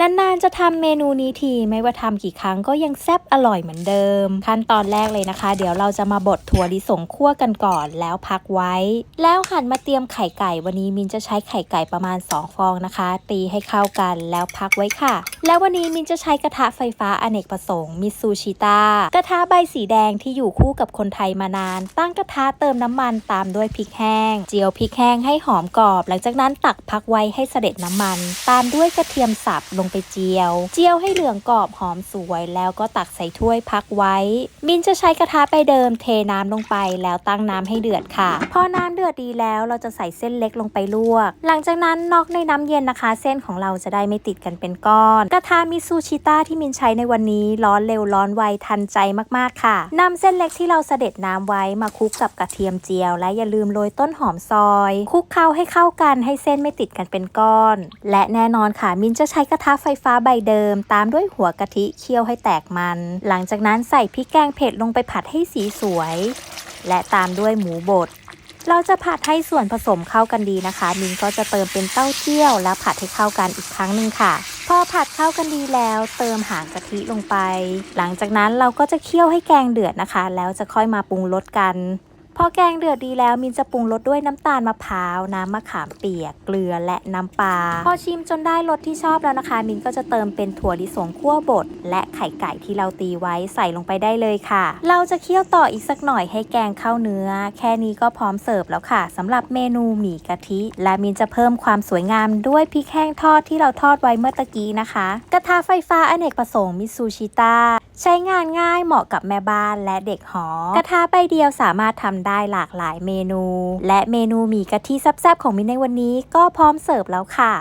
นานๆจะทำเมนูนี้ทีไม่ว่าทำกี่ครั้งก็ยังแซ่บอร่อยเหมือนเดิม ขั้นตอนแรกเลยนะคะ เดี๋ยวเราจะมาบดถั่วลิสงคั่วกันก่อนแล้วพักไว้ แล้วหันมาเตรียมไข่ไก่วันนี้มินจะใช้ไข่ไก่ประมาณ 2 ฟองนะคะ ตีให้เข้ากันแล้วพักไว้ค่ะ แล้ววันนี้มินจะใช้กระทะไฟฟ้าอเนกประสงค์มิซูชิตากระทะใบสีแดงที่อยู่คู่กับคนไทยมานาน ตั้งกระทะเติมน้ำมันตามด้วยพริกแห้ง เจียวพริกแห้งให้หอมกรอบ หลังจากนั้นตักพักไว้ให้เสด็จน้ำมัน ตามด้วยกระเทียมสับลงไปเจียว เจียวให้เหลืองกรอบหอมสวยแล้วก็ตักใส่ถ้วยพักไว้ มินจะใช้กระทะไปเดิมเทน้ำลงไปแล้วตั้งน้ำให้เดือดค่ะพอน้ เดือดดีแล้ว เราจะใส่เส้นเล็กลงไปลวก หลังจากนั้นนอกในน้ำเย็นนะคะ เส้นของเราจะได้ไม่ติดกันเป็นก้อน กระทะมิซูชิต้าที่มินใช้ในวันนี้ร้อนเร็วร้อนไวทันใจมากๆค่ะนำเส้นเล็กที่เราเสด็จน้ำไว้มาคลุกกับกระเทียมเจียว และอย่าลืมโรยต้นหอมซอย คลุกเคล้าให้เข้ากันให้เส้นไม่ติดกันเป็นก้อน และแน่นอนค่ะ มินจะใช้กระทะไฟฟ้าใบเดิม ตามด้วยหัวกะทิเคี่ยวให้แตกมัน หลังจากนั้นใส่พริกแกงเผ็ดลงไปผัดให้สีสวย และตามด้วยหมูบด เราจะผัดให้ส่วนผสมเข้ากันดีนะคะ มินก็จะเติมเป็นเต้าเจี้ยว แล้วผัดให้เข้ากันอีกครั้งหนึ่งค่ะ พอผัดเข้ากันดีแล้ว เติมหางกะทิลงไป หลังจากนั้นเราก็จะเคี่ยวให้แกงเดือดนะคะ แล้วจะค่อยมาปรุงรสกัน พอแกงเดือดดีแล้วมินจะปรุงรสด้วยน้ำตาลมะพร้าวน้ำมะขามเปียก เกลือและน้ำปลาพอชิมจนได้รสที่ชอบแล้วนะคะ มินก็จะเติมเป็นถั่วลิสงคั่วบดและไข่ไก่ที่เราตีไว้ใส่ลงไปได้เลยค่ะ เราจะเคี่ยวต่ออีกสักหน่อยให้แกงเข้าเนื้อ แค่นี้ก็พร้อมเสิร์ฟแล้วค่ะสำหรับเมนูหมี่กะทิ และมินจะเพิ่มความสวยงามด้วยพริกแห้งทอดที่เราทอดไว้เมื่อตะกี้นะคะ กระทะไฟฟ้าอเนกประสงค์มิซูชิต้า ใช้งานง่ายเหมาะกับแม่บ้านและเด็กหอ กระทะใบเดียวสามารถทำได้หลากหลายเมนู และเมนูหมี่กะทิแซ่บๆของมินในวันนี้ก็พร้อมเสิร์ฟแล้วค่ะ